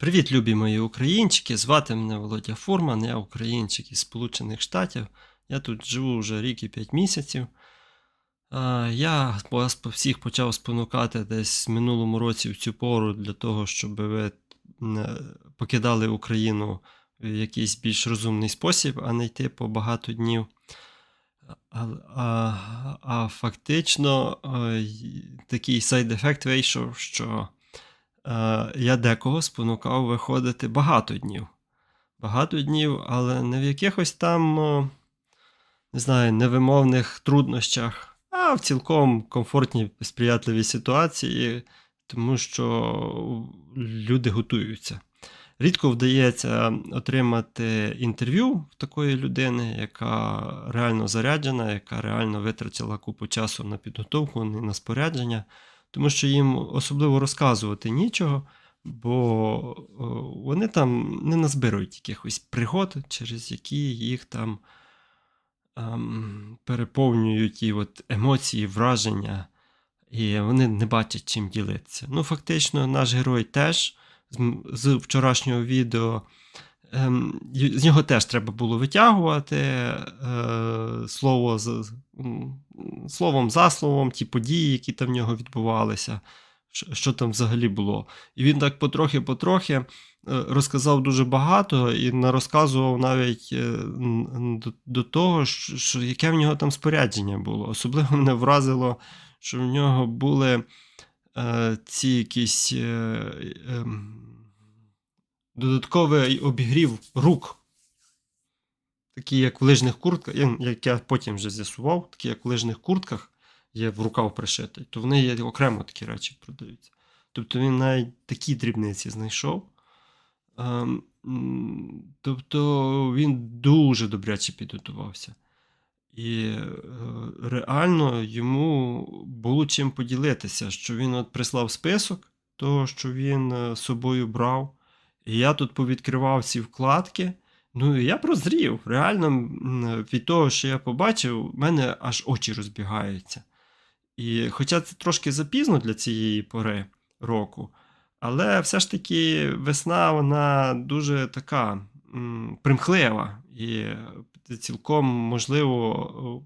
Привіт, любі мої українчики! Звати мене Володя Фурман, я українчик із Сполучених Штатів. Я тут живу вже рік і 5 місяців. Я вас всіх почав спонукати десь в минулому році в цю пору для того, щоб ви е, покидали Україну в якийсь більш розумний спосіб, а не йти по багато днів. А, а, а фактично е, такий сайд-ефект вийшов, що я декого спонукав виходити багато днів. Багато днів, але не в якихось там, е, не знаю, невимовних труднощах, а в цілком комфортній, сприятливій ситуації, тому що люди готуються. Рідко вдається отримати інтерв'ю в такої людини, яка реально заряджена, яка реально витратила купу часу на підготовку, не на спорядження, тому що їм особливо розказувати нічого, бо вони там не назбирують якихось пригод, через які їх там ем, переповнюють ті от емоції, враження, і вони не бачать чим ділитися. Ну, фактично, наш герой теж з вчорашнього відео. Ем, з нього теж треба було витягувати е, слово з, словом за словом, ті події, які там в нього відбувалися, що, там взагалі було. І він так потрохи-потрохи е, розказав дуже багато і нарозказував навіть е, до, до того, що, яке в нього там спорядження було. Особливо мене вразило, що в нього були ці якісь. Додатковий обігрів рук. Такі, як в лижних куртках, як я потім вже з'ясував, такі, як в лижних куртках є в рукав пришитий, то вони є окремо такі речі продаються. Тобто він навіть такі дрібниці знайшов. Ем, Тобто він дуже добряче підготувався. І е, реально йому було чим поділитися, що він от прислав список того, що він е, з собою брав. І я тут повідкривав ці вкладки. Ну, і я прозрів. Реально, від того, що я побачив, в мене аж очі розбігаються. І хоча це трошки запізно для цієї пори року, але все ж таки весна вона дуже така примхлива. І цілком можливо,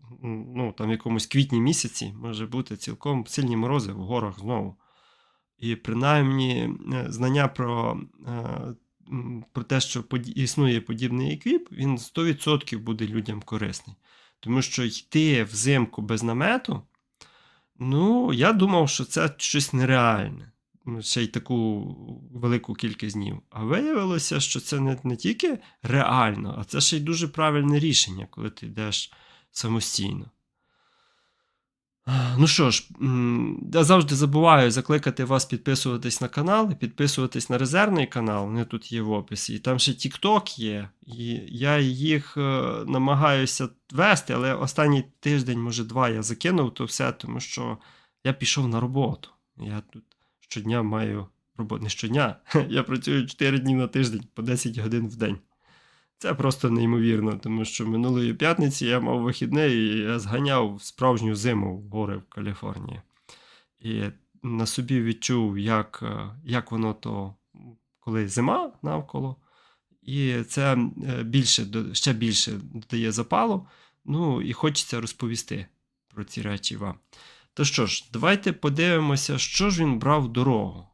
ну, там в якомусь квітні місяці може бути цілком сильні морози в горах знову. І принаймні е, знання про, е, про те, що існує подібний еквіп, він 100% буде людям корисний. Тому що йти взимку без намету, ну, я думав, що це щось нереальне. Ну, Ще й таку велику кількість днів. А виявилося, що це не, не тільки реально, а це ще й дуже правильне рішення, коли ти йдеш самостійно. Ну що ж, я завжди забуваю закликати вас підписуватись на канал і підписуватись на резервний канал. Вони тут є в описі. І там ще TikTok є. І я їх е, намагаюся вести, але останній тиждень, може, два, я закинув то все, тому що я пішов на роботу. Я тут щодня маю роботу. Не щодня. Я працюю 4 дні на тиждень по 10 годин в день. Це просто неймовірно, тому що минулої п'ятниці я мав вихідний і я зганяв справжню зиму в гори в Каліфорнії. І на собі відчув, як, е, як воно то, коли зима навколо, і це е, більше, ще більше додає запалу. Ну і хочеться розповісти про ці речі вам. То що ж, давайте подивимося, що ж він брав дорогу.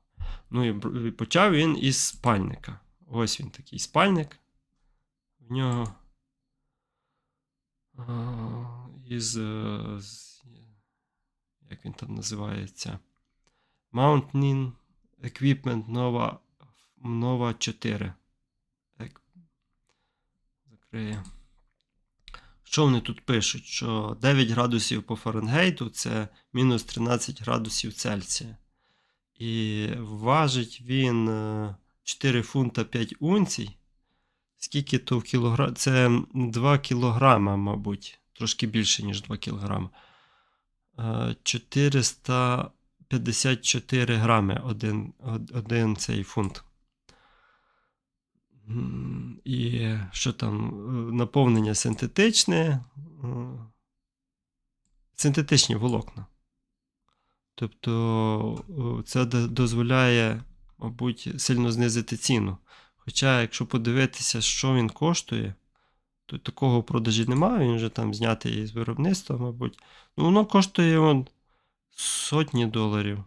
Ну і почав він із спальника. Ось він такий спальник. В нього із. е, Як він там називається? Mountain Equipment Nova, Nova 4. Так. Закриє. Що вони тут пишуть? Що 9 градусів по Фаренгейту це мінус 13 градусів Цельсія. І важить він е, 4 фунта 5 унцій. Скільки то в кілограм? Це 2 кілограма, мабуть. Трошки більше, ніж 2 кілограма. Е, 454 грами один, один цей фунт. І що там? е, Наповнення синтетичне. е, Синтетичні волокна. Тобто е, це дозволяє мабуть, сильно знизити ціну. Хоча, якщо подивитися, що він коштує, то такого продажі немає, він вже там знятий з виробництва, мабуть. Ну, воно коштує он, сотні доларів.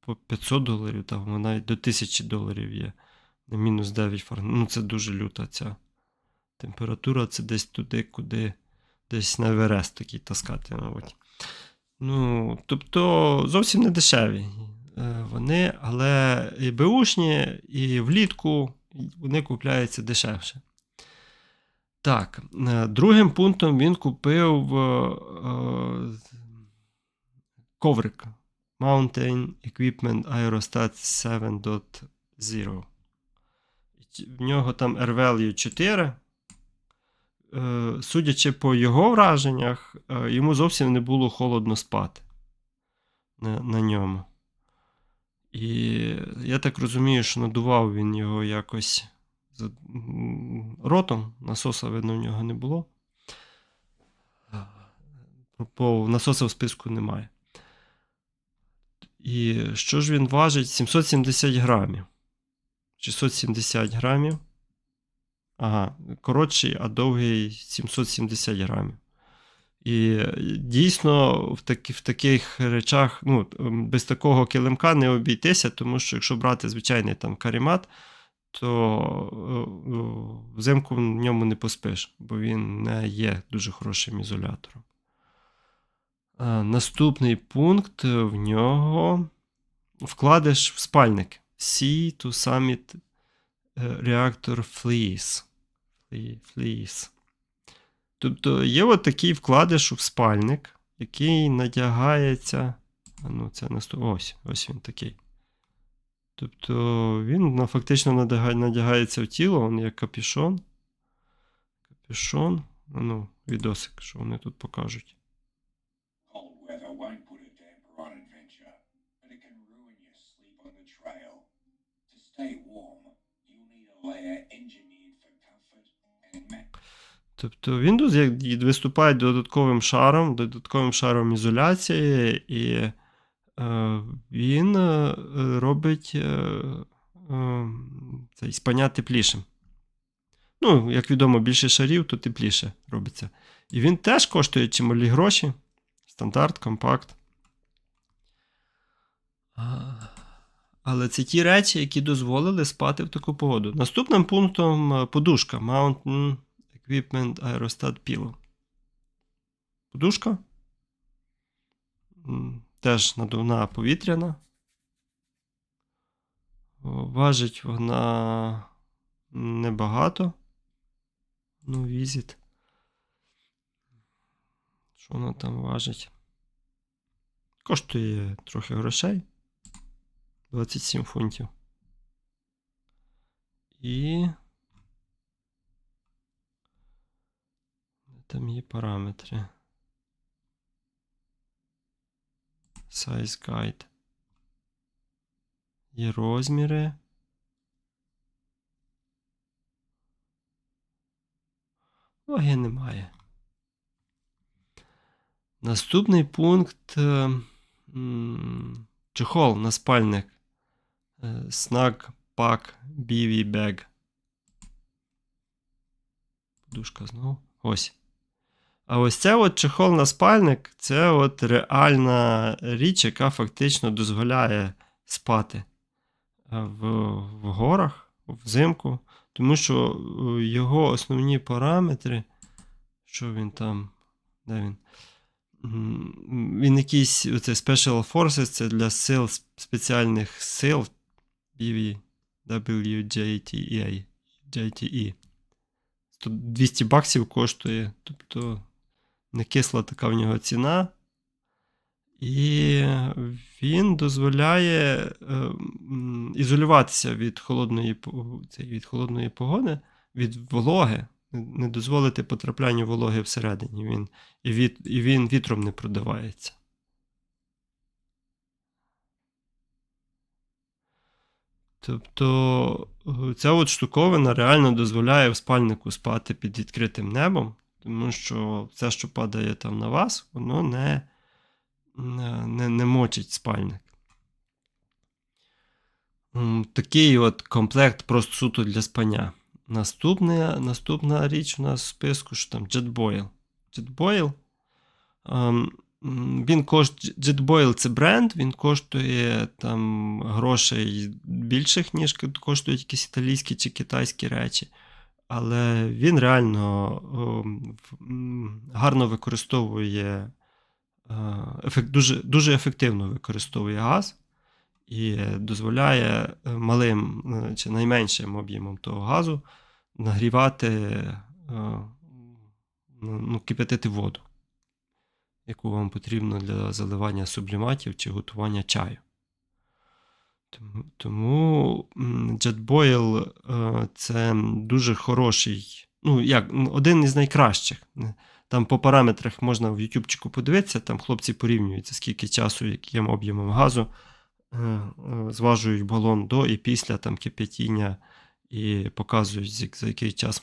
По 500 доларів, там навіть до 1000 доларів є. На мінус 9 Фарн. Ну, це дуже люта ця температура, це десь туди, куди десь на Еверест такий таскати, мабуть. Ну, тобто зовсім не дешеві вони, але і беушні, і влітку вони купляються дешевше. Так, е, другим пунктом він купив е, е, коврик Mountain Equipment Aerostat 7.0. В нього там R-Value 4. Е, Судячи по його враженнях, е, йому зовсім не було холодно спати на, на ньому. І я так розумію, що надував він його якось ротом. Насоса, видно, в нього не було. По насоса в списку немає. І що ж він важить? 770 грамів. 670 грамів. Ага, коротший, а довгий 770 грамів. І дійсно в, такі, в таких речах, ну, без такого килимка не обійтися, тому що якщо брати звичайний там карімат, то е, взимку в ньому не поспиш, бо він не є дуже хорошим ізолятором. А, наступний пункт в нього вкладиш в спальник. C to Summit Reactor Fleece. Fleece. Тобто є от такий вкладиш в спальник, який надягається. Ну, це наступ... Ось ось він такий. Тобто він фактично надягається в тіло, він як капюшон. Капюшон. Ну, відосик, що вони тут покажуть. Stay warm, you'll need a layer engineered Тобто Windows виступає додатковим шаром, додатковим шаром ізоляції, і е, він е, робить е, цей спання теплішим. Ну, як відомо, більше шарів, то тепліше робиться. І він теж коштує чималі гроші. Стандарт, компакт. Але це ті речі, які дозволили спати в таку погоду. Наступним пунктом подушка Mountain Equipment Aerostat Pillow. Подушка. Теж надувна повітряна. Важить вона небагато. Ну, візит. Що вона там важить? Коштує трохи грошей. 27 фунтів. І. Там є параметри. Size Guide. Є розміри. Ваги немає. Наступний пункт. е, Чехол на спальник. Snug Pack BV Bag. Подушка знову. Ось. А ось це от чехол на спальник це от реальна річ, яка фактично дозволяє спати в, в горах взимку. Тому що е, його основні параметри, що він там, де він? Він якийсь оце Special Forces, це для сил спеціальних сил BV WJTA. JTE. 200 баксів коштує, тобто не кисла така в нього ціна. І він дозволяє е, ізолюватися від холодної, від холодної погоди, від вологи, не- дозволити потраплянню вологи всередині. Він, і, від, і він вітром не продавається. Тобто е, ця от штуковина реально дозволяє в спальнику спати під відкритим небом, тому що все, що падає там на вас, воно не, не, не, мочить спальник. Такий от комплект просто суто для спання. Наступне, наступна річ у нас в списку, що там JetBoil. JetBoil. ем, Він коштує, JetBoil це бренд, він коштує там грошей більших, ніж коштують якісь італійські чи китайські речі. Але він реально м, гарно використовує е, ефект, дуже, дуже ефективно використовує газ і дозволяє е, малим е, чи найменшим об'ємом того газу нагрівати, е, ну, кипятити воду, яку вам потрібно для заливання субліматів чи готування чаю. Тому, тому JetBoil е, це дуже хороший, ну як, один із найкращих. Там по параметрах можна в Ютубчику подивитися, там хлопці порівнюються, скільки часу, яким об'ємом газу е, е, зважують балон до і після там кипятіння, і показують, за- який час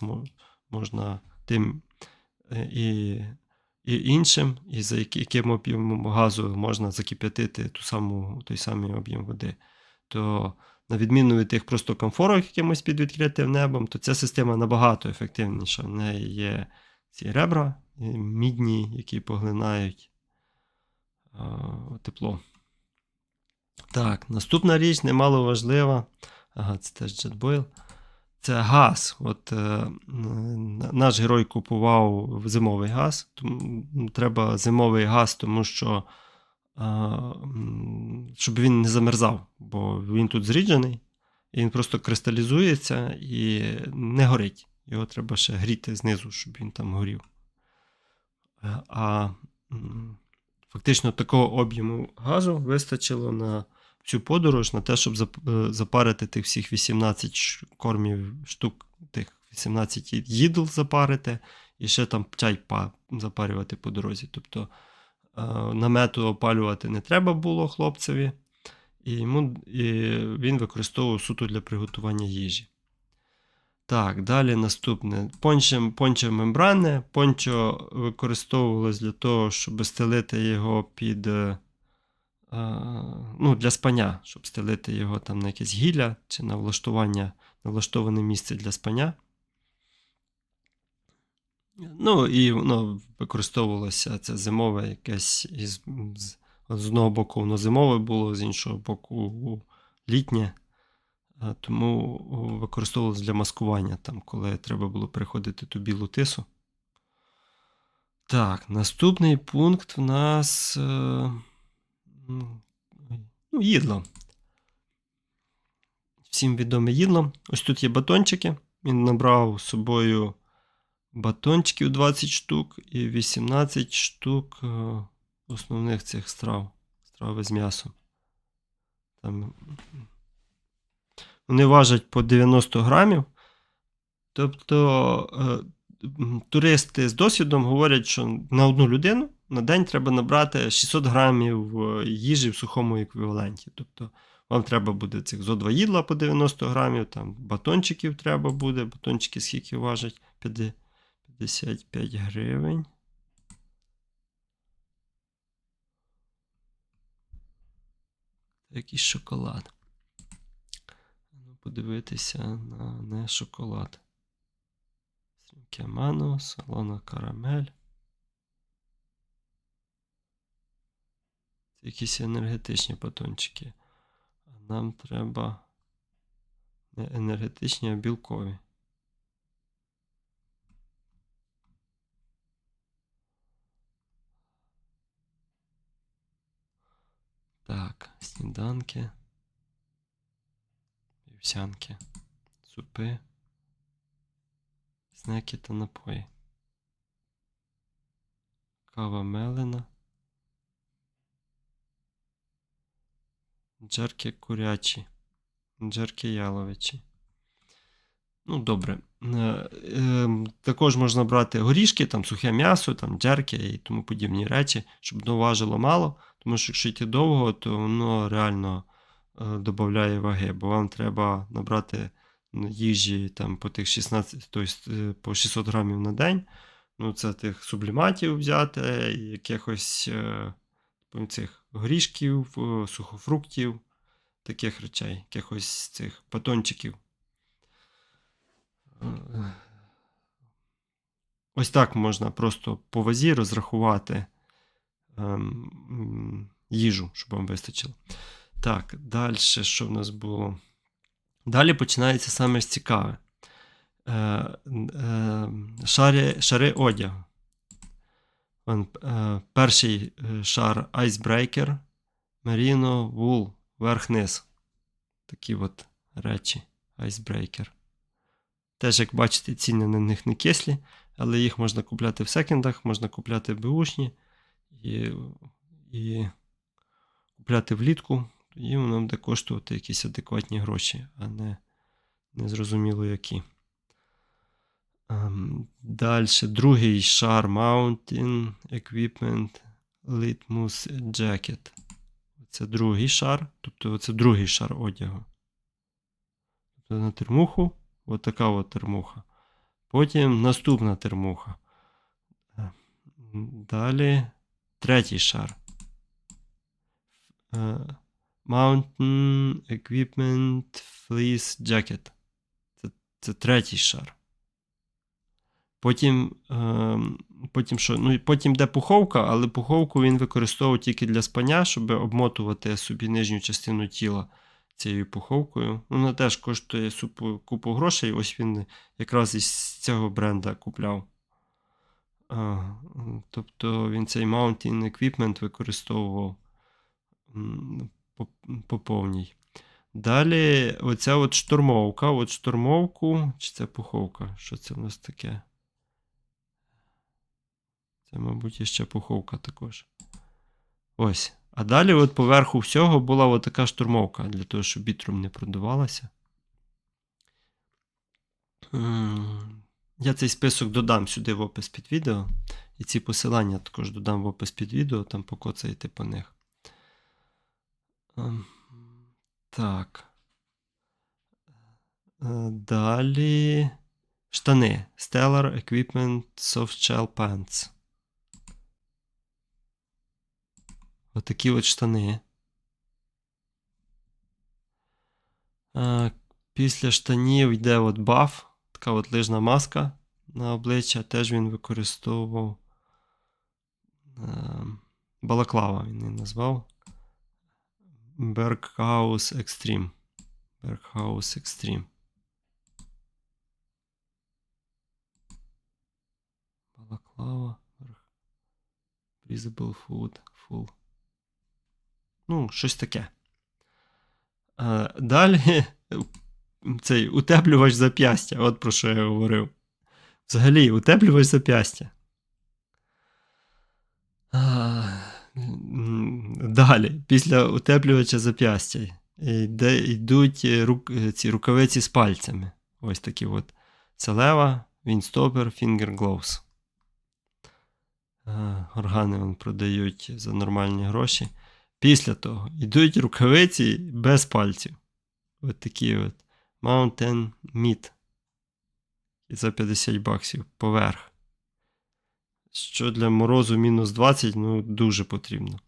можна тим е, і, і іншим, і за яким об'ємом газу можна закип'ятити ту саму, той самий об'єм води. То на відміну від тих просто комфорок якимось під відкритим небом, то ця система набагато ефективніша. В неї є ці ребра мідні, які поглинають тепло. Так, наступна річ немало важлива. Ага, це теж JetBoil. Це газ. От е, наш герой купував зимовий газ. Тому треба зимовий газ, тому що щоб він не замерзав, бо він тут зріджений, і він просто кристалізується і не горить. Його треба ще гріти знизу, щоб він там горів. Е, А фактично такого об'єму газу вистачило на всю подорож, на те, щоб е, запарити тих всіх 18 кормів штук, тих 18 їдл запарити, і ще там чай запарювати по дорозі. Тобто намету опалювати не треба було хлопцеві, і, йому, і він використовував суто для приготування їжі. Так, далі наступне. Понче, пончо мембране. Пончо використовувалось для того, щоб стелити його під. е, е, ну, для спання, щоб стелити його там на якесь гілля чи на влаштування, на влаштоване місце для спання. Ну, і воно використовувалося це зимове якесь із, з, одного боку воно зимове було, з іншого боку літнє. Тому о, використовувалось для маскування, там, коли треба було переходити ту білу тису. Так, наступний пункт в нас. Е, ну, їдло. Всім відоме їдло. Ось тут є батончики. Він набрав з собою батончиків 20 штук і 18 штук е, основних цих страв. Страви з м'ясом. Там Вони важать по 90 грамів. Тобто е, туристи з досвідом говорять, що на одну людину на день треба набрати 600 грамів е, їжі в сухому еквіваленті. Тобто вам треба буде цих зо два їдла по 90 грамів, там батончиків треба буде, батончики скільки важать, 50. 65 гривень. Якийсь шоколад. Ну, подивитися на не шоколад. Срімке салона карамель. Це якісь енергетичні батончики. А нам треба не енергетичні, а білкові. Так, сніданки, вівсянки, супи, снеки та напої. Кава мелена. Джерки курячі. Джерки яловичі. Ну, добре. Е, е, також можна брати горішки, там сухе м'ясо, там джерки і тому подібні речі, щоб воно важило мало. Тому що якщо йти довго, то воно реально е, додає ваги, бо вам треба набрати їжі там, по тих 16, тобто е, по 600 грамів на день. Ну, це тих субліматів взяти, якихось е, цих горішків, сухофруктів, таких речей, якихось цих батончиків. Ось так можна просто по вазі розрахувати їжу, щоб вам вистачило. Так, далі, що в нас було? Далі починається саме цікаве. Е, е, шари, шари одягу. Е, перший е, шар Icebreaker, Merino, Wool, верх-низ. Такі от речі. Icebreaker. Теж, як бачите, ціни на них не кислі, але їх можна купляти в секендах, можна купляти беушні і, і купляти влітку, тоді воно буде коштувати якісь адекватні гроші, а не незрозуміло які. Ем, Далі другий шар Mountain Equipment Litmus Jacket. Це другий шар, тобто це другий шар одягу. Тобто на термуху, от така от термуха. Потім наступна термуха. Е, Далі третій шар. Е, Mountain Equipment Fleece Jacket. Це, це третій шар. Потім, е, потім що? Ну, потім йде пуховка, але пуховку він використовував тільки для спання, щоб обмотувати собі нижню частину тіла цією пуховкою. Вона теж коштує супу, купу грошей. Ось він якраз із цього бренда купляв. Тобто він цей Mountain Equipment використовував по, по повній. Далі оця от штурмовка. От штурмовку, чи це пуховка? Що це в нас таке? Це, мабуть, ще пуховка також. Ось. А далі, от поверху всього була от така штурмовка, для того, щоб бітром не продувалася. Я цей список додам сюди в опис під відео. І ці посилання також додам в опис під відео, там покоцаєте по них. Ем, Так. Е, Далі. Штани. Stellar Equipment Soft Shell Pants. Отакі от штани. Після штанів йде от баф, така от лижна маска на обличчя. Теж він використовував. е, Балаклава він її назвав. Berghaus Extreme. Berghaus Extreme. Балаклава. Breathable Food. Full. Ну, щось таке. А, далі цей утеплювач зап'ястя. От про що я говорив. Взагалі, утеплювач зап'ястя. Далі, після утеплювача зап'ястя йде, йдуть рук, ці рукавиці з пальцями. Ось такі от. Це лева, Finger Gloves. Органи вон продають за нормальні гроші. Після того йдуть рукавиці без пальців. От такі от. Mountain Meat. І за 50 баксів поверх. Що для морозу мінус 20, ну, дуже потрібно.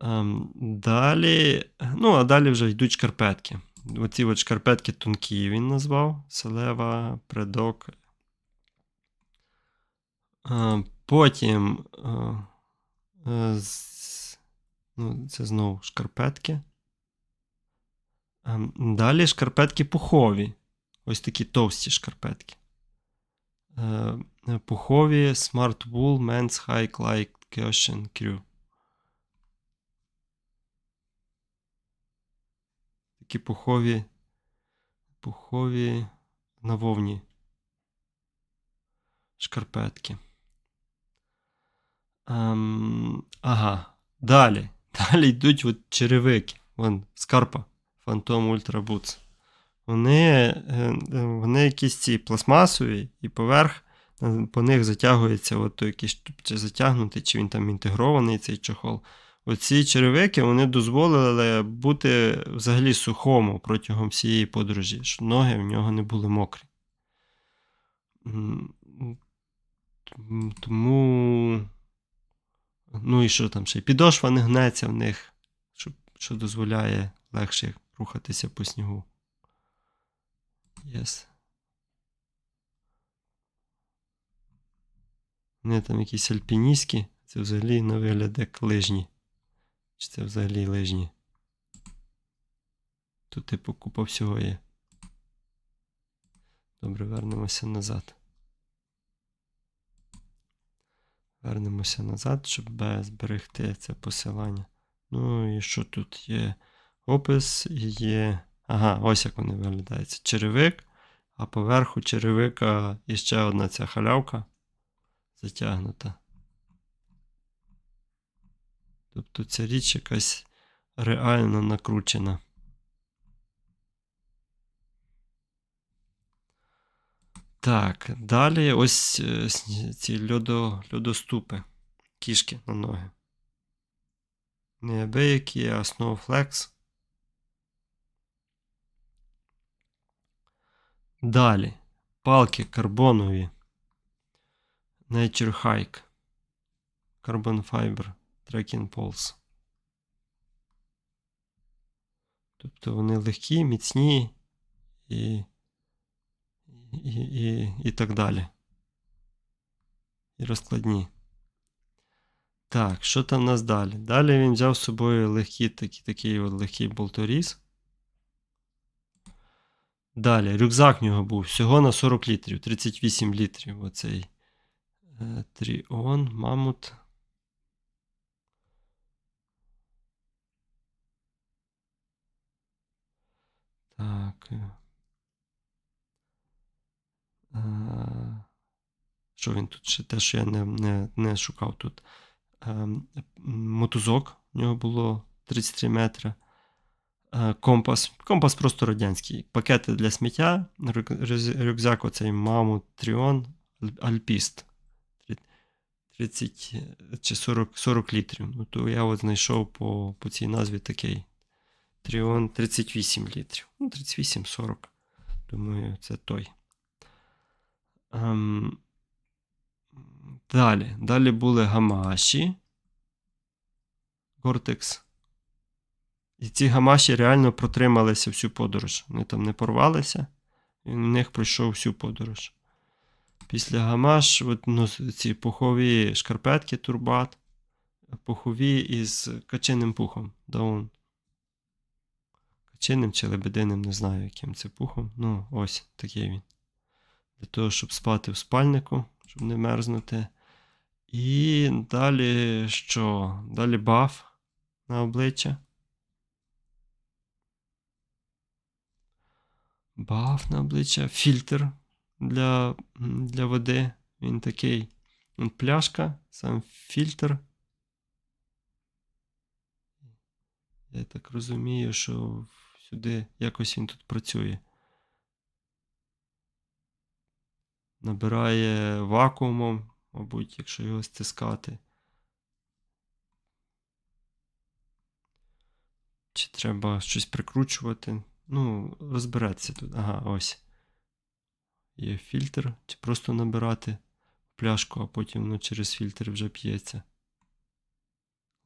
Ем, далі. Ну, а далі вже йдуть шкарпетки. Оці от шкарпетки тонкі він назвав. Селева, предок. Ем, потім. е, е, ну, це знову шкарпетки. Ем, Далі шкарпетки пухові. Ось такі товсті шкарпетки. Е, е, Пухові Smart Wool Men's High Like Cushion Crew. Такі пухові. Пухові навовні. Шкарпетки. Ем, ага. Далі. Далі йдуть от черевики. Вон, скарпа. Phantom Ultra Boots. Вони, е, е, вони якісь ці пластмасові, і поверх е, по них затягується от якийсь чи затягнутий, чи він там інтегрований цей чохол. Оці черевики вони дозволили бути взагалі сухому протягом всієї подорожі, щоб ноги в нього не були мокрі. Тому. Ну і що там ще? Підошва не гнеться в них, що, що дозволяє легше рухатися по снігу. Yes. Вони там якісь альпіністські, це взагалі на вигляд як лижні. Чи це взагалі лижні? Тут, типу, купа всього є. Добре, вернемося назад. Вернемося назад, щоб зберегти це посилання. Ну і що тут є? Опис є. Ага, ось як вони виглядають. Черевик, а поверху черевика і ще одна ця халявка затягнута. Тобто ця річ якась реально накручена. Так, далі ось е, ці льодо, льодоступи, кішки на ноги. Неабиякі, а Snowflex. Далі. Палки карбонові. Nature Hike. Carbon Fiber Trekking Poles. Тобто вони легкі, міцні і, і, і, і так далі. І розкладні. Так, що там в нас далі? Далі він взяв з собою легкий, такий, такий от легкий болторіз. Далі, рюкзак в нього був всього на 40 літрів, 38 літрів. Оцей е, Тріон, Мамут. Так. е. Е, Що він тут ще? Те, що я не, не, не шукав тут. Мотузок. У нього було 33 метри. Е, Компас. Компас просто радянський. Пакети для сміття. Рюкзак оцей Mammoth Trion Alpist. 30 чи 40, 40 літрів. Ну, то я от знайшов по, по цій назві такий. Тріон 38 літрів. Ну, 38-40. Думаю, це той. Ем, далі. Далі були гамаші. Гортекс. І ці гамаші реально протрималися всю подорож. Вони там не порвалися, і в них пройшов всю подорож. Після гамаш, от, ну, ці пухові шкарпетки турбат, пухові із качиним пухом. Даун. Качиним чи лебединим, не знаю, яким це пухом. Ну, ось такий він. Для того, щоб спати в спальнику, щоб не мерзнути. І далі що? Далі баф на обличчя. Баф на обличчя, фільтр для, для води. Він такий. Він пляшка, сам фільтр. Я так розумію, що сюди якось він тут працює. Набирає вакуумом, мабуть, якщо його стискати. Чи треба щось прикручувати? Ну, розбереться тут. Ага, ось. Є фільтр, чи просто набирати пляшку, а потім воно через фільтр вже п'ється.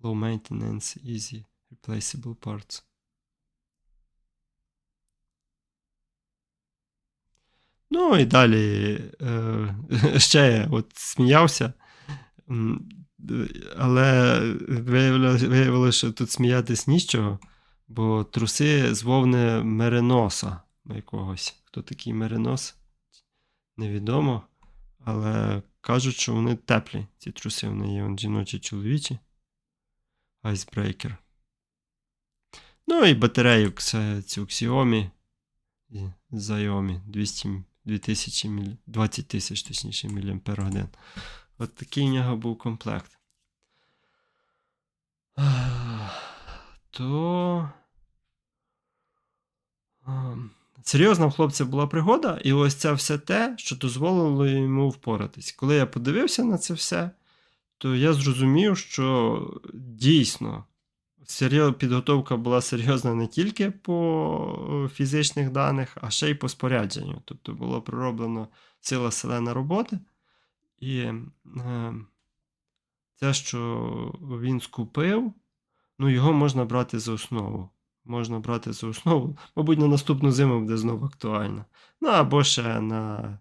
Low maintenance, easy, replaceable parts. Ну і далі е, ще я от сміявся. Але виявилося, що тут сміятись нічого, бо труси з вовни мериноса якогось. Хто такий меринос? Невідомо. Але кажуть, що вони теплі. Ці труси вони є жіночі чоловічі. Icebreaker. Ну і батарею цю Xiaomi і Xiaomi 200, 2000 міль, 20 тисяч, точніше, міліампер годин. От такий в нього був комплект. То. А, Серйозна в хлопця була пригода, і ось це все те, що дозволило йому впоратись. Коли я подивився на це все, то я зрозумів, що дійсно підготовка була серйозна не тільки по е, фізичних даних, а ще й по спорядженню. Тобто було пророблено ціла селена роботи. І е, те, що він скупив, ну, його можна брати за основу. Можна брати за основу. Мабуть, на наступну зиму буде знову актуально. Ну або ще на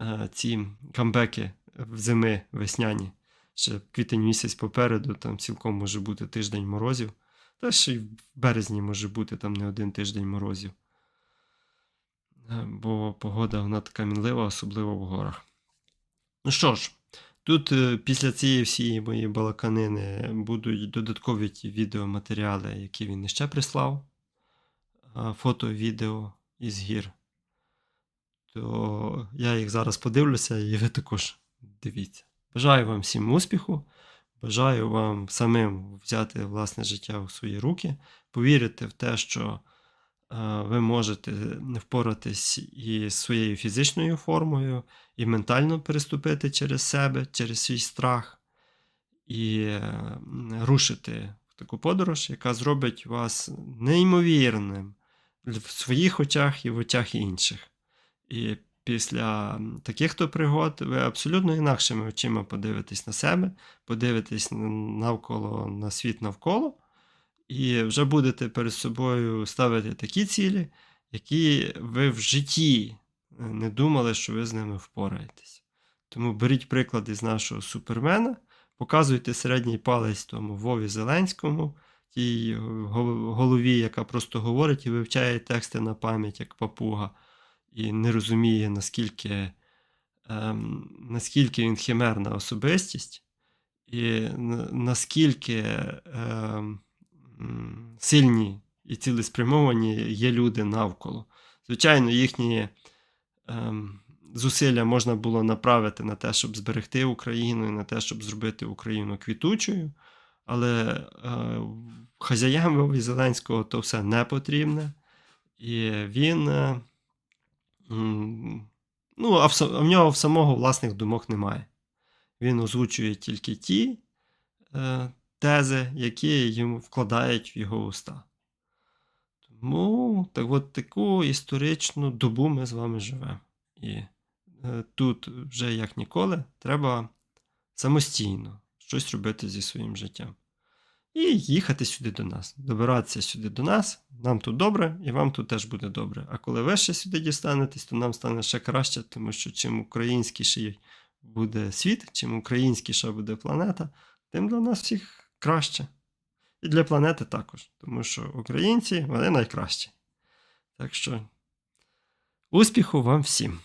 е, ці камбеки в зими весняні. Ще квітень місяць попереду, там цілком може бути тиждень морозів. Та ще й в березні може бути там не один тиждень морозів. Е, Бо погода вона така мінлива, особливо в горах. Ну що ж, тут е, після цієї всієї моєї балаканини будуть додаткові відеоматеріали, які він іще прислав. Фото, відео із гір. То я їх зараз подивлюся, і ви також дивіться. Бажаю вам всім успіху. Бажаю вам самим взяти власне життя у свої руки, повірити в те, що ви можете впоратись і своєю фізичною формою, і ментально переступити через себе, через свій страх, і е, рушити в таку подорож, яка зробить вас неймовірним в своїх очах і в очах інших. І після таких то пригод ви абсолютно інакшими очима подивитесь на себе, подивитесь навколо на світ навколо, і вже будете перед собою ставити такі цілі, які ви в житті е, не думали, що ви з ними впораєтесь. Тому беріть приклад із нашого супермена, показуйте середній палець тому Вові Зеленському, тій е, голові, яка просто говорить і вивчає тексти на пам'ять, як папуга, і не розуміє, наскільки, ем, наскільки він химерна особистість, і наскільки м, сильні і цілеспрямовані є люди навколо. Звичайно, їхні ем, зусилля можна було направити на те, щоб зберегти Україну і на те, щоб зробити Україну квітучою. Але е, хазяям Зеленського то все не потрібне. І він. Е, ну, а в нього в самого власних думок немає. Він озвучує тільки ті е, тези, які йому вкладають в його уста. Тому так от таку історичну добу ми з вами живемо. І е, тут вже як ніколи треба самостійно щось робити зі своїм життям. І їхати сюди до нас, добиратися сюди до нас. Нам тут добре, і вам тут теж буде добре. А коли ви ще сюди дістанетесь, то нам стане ще краще, тому що чим українськіший буде світ, чим українськіша буде планета, тим для нас всіх краще. І для планети також, тому що українці вони найкращі. Так що успіху вам всім!